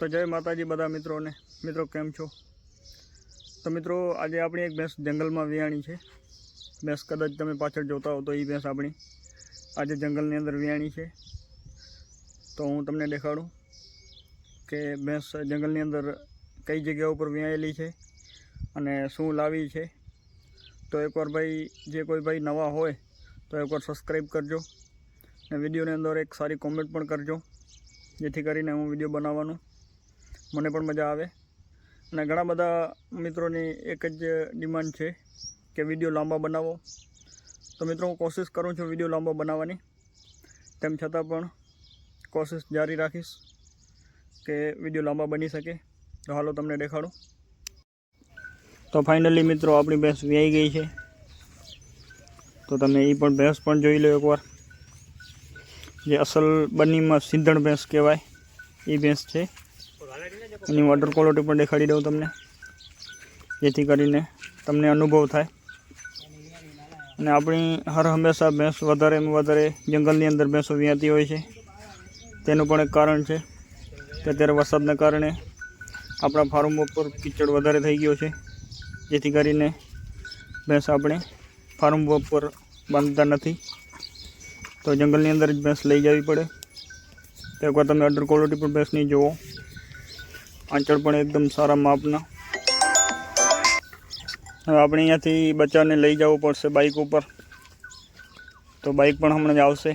તો જય માતાજી બધા મિત્રોને. મિત્રો, કેમ છો? તો મિત્રો, આજે આપણી એક ભેંસ જંગલમાં વિયાણી છે. ભેંસ કદાચ તમે પાછળ જોતા હો તો એ ભેંસ આપણી આજે જંગલની અંદર વિયાણી છે. તો હું તમને દેખાડું કે ભેંસ જંગલની અંદર કઈ જગ્યા ઉપર વિયાયેલી છે અને શું લાવી છે. તો એકવાર ભાઈ, જે કોઈ ભાઈ નવા હોય તો એકવાર સબસ્ક્રાઈબ કરજો અને વિડીયોની અંદર એક સારી કોમેન્ટ પણ કરજો. જેથી કરીને હું વીડિયો બનાવવાનું મને પણ મજા આવે. અને ઘણા બધા મિત્રોની એક જ ડિમાન્ડ છે કે વીડિયો લાંબા બનાવો. તો મિત્રો, હું કોશિશ કરું છું વીડિયો લાંબો બનાવવાની. તેમ છતાં પણ કોશિશ જારી રાખીશ કે વીડિયો લાંબા બની શકે. તો હાલો તમને દેખાડું. તો ફાઇનલી મિત્રો, આપણી ભેંસ વ્યાઈ ગઈ છે. તો તમે એ પણ ભેંસ પણ જોઈ લો એકવાર. જે અસલ બનીમાં સિંધણ ભેંસ કહેવાય. એ ભેંસ છે. એની વોટર ક્વોલિટી પણ દેખાડી દઉં તમને. જેથી કરીને તમને અનુભવ થાય. અને આપણી હર હંમેશા ભેંસ વધારેમાં વધારે જંગલની અંદર ભેંસો વ્યાતી હોય છે. તેનું પણ એક કારણ છે કે અત્યારે વરસાદના કારણે આપણા ફાર્મ ઉપર કીચડ વધારે થઈ ગયો છે. જેથી કરીને ભેંસ આપણે ફાર્મ ઉપર બાંધતા નથી. તો જંગલની અંદર જ ભેંસ લઈ જવી પડે. તો એકવાર તમે અડર ક્વોલિટી પણ ભેંસની જુઓ. આંચળ પણ એકદમ સારા માપના. હવે આપણે અહીંયાથી બચ્ચાને લઈ જવું પડશે બાઇક ઉપર. તો બાઇક પણ હમણાં જ આવશે.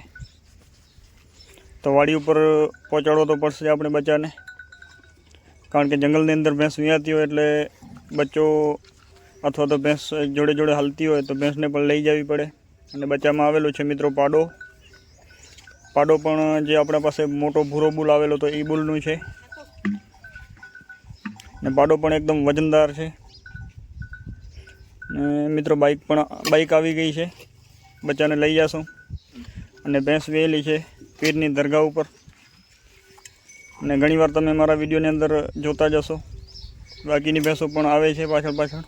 તો વાડી ઉપર પહોંચાડવો તો પડશે આપણે બચ્ચાને કારણ કે જંગલની અંદર ભેંસ વિયાતી હોય એટલે બચ્ચો અથવા તો ભેંસ જોડે જોડે હાલતી હોય તો ભેંસને પણ લઈ જવી પડે. અને બચ્ચામાં આવેલો છે મિત્રો પાડો. પાડો પણ જે આપણા પાસે મોટો ભૂરો બુલ આવેલો તો એ બુલનું છે. ને પાડો પણ એકદમ વજનદાર છે. ને મિત્રો બાઇક પણ બાઇક આવી ગઈ છે. બચ્ચાને લઈ જશું. અને ભેંસ વેલી છે પીરની દરગાહ ઉપર. અને ઘણીવાર તમે મારા વિડીયોની અંદર જોતા જશો બાકીની ભેંસો પણ આવે છે પાછળ પાછળ.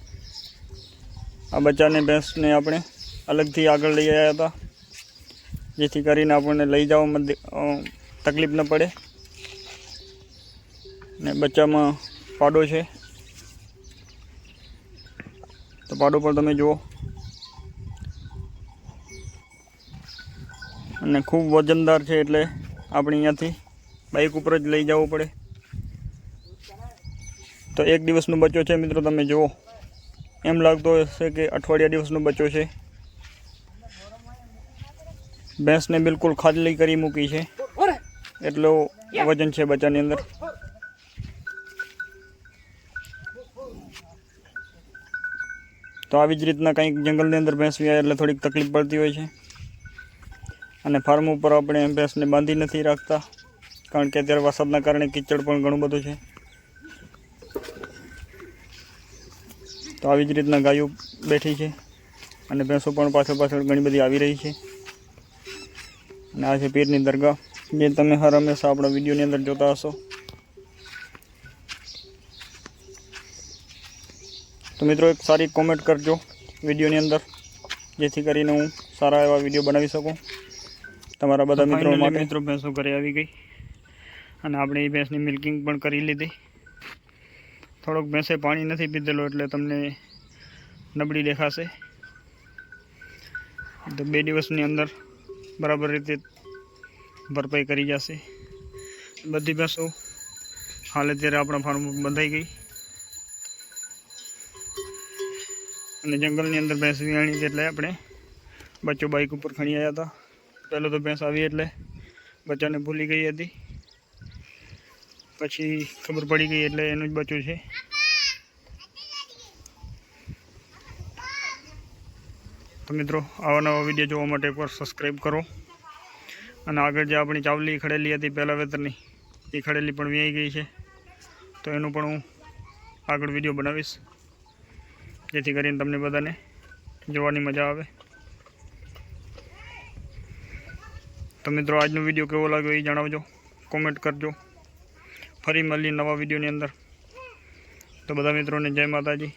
આ બચ્ચાને ભેંસને આપણે અલગથી આગળ લઈ આવ્યા હતા. જેથી કરીને આપણને લઈ જવામાં તકલીફ ન પડે. ને બચ્ચામાં પાડો છે. તો પાડો પર તમે જુઓ. અને ખૂબ વજનદાર છે એટલે આપણે અહીંયાથી બાઇક ઉપર જ લઈ જવું પડે. તો એક દિવસનો બચ્ચો છે મિત્રો તમે જુઓ. એમ લાગતો હશે કે અઠવાડિયા દિવસનો બચ્ચો છે. ભેંસને બિલકુલ ખાલી કરી મૂકી છે. એટલો વજન છે બચ્ચાની અંદર. તો આવી જ રીતના કંઈક જંગલની અંદર ભેંસ વ્યાય એટલે થોડીક તકલીફ પડતી હોય છે. અને ફાર્મ ઉપર આપણે ભેંસને બાંધી નથી રાખતા, કારણ કે અત્યારે વરસાદના કારણે કિચડ પણ ઘણું બધું છે. તો આવી જ રીતના ગાયો બેઠી છે અને ભેંસો પણ પાછળ પાછળ ઘણી બધી આવી રહી છે. અને આ છે પીરની દરગાહ. જે તમે હર હંમેશા આપણા વિડીયોની અંદર જોતા હશો. તો મિત્રો એક સારી કોમેન્ટ કરજો વિડીયોની અંદર જેથી કરીને હું સારા એવા વીડિયો બનાવી શકું. તમારા બધા મિત્રો માટે. મિત્રો ભેંસો ઘરે આવી ગઈ. અને આપણે એ ભેંસની મિલ્કિંગ પણ કરી લીધી. થોડોક ભેંસે પાણી નથી પીધેલું એટલે તમને નબળી દેખાશે. તો બે દિવસની અંદર બરાબર રીતે ભરપાઈ કરી જશે. બધી ભેંસો હાલ અત્યારે આપણા ફાર્મ બંધાઈ ગઈ. અને જંગલની અંદર ભેંસ વિયાણી એટલે આપણે બચ્ચો બાઇક ઉપર ખણી આવ્યા હતા. પહેલો તો ભેંસ આવી એટલે બચ્ચાને ભૂલી ગઈ હતી. પછી ખબર પડી ગઈ એટલે એનું જ બચ્ચું છે. તો મિત્રો, આવા નવા વીડિયો જોવા માટે એકવાર સબસ્ક્રાઈબ કરો. અને આગળ જે આપણી ચાવલી ખડેલી હતી પહેલાં વેતરની, એ ખડેલી પણ વ્યાઈ ગઈ છે. તો એનું પણ હું આગળ વીડિયો બનાવીશ. જેથી કરીને તમને બધાને જોવાની મજા આવે. તો મિત્રો, આજનો વીડિયો કેવો લાગ્યો એ જણાવજો. કોમેન્ટ કરજો. ફરી મળીએ નવા વિડીયોની અંદર. તો બધા મિત્રોને જય માતાજી.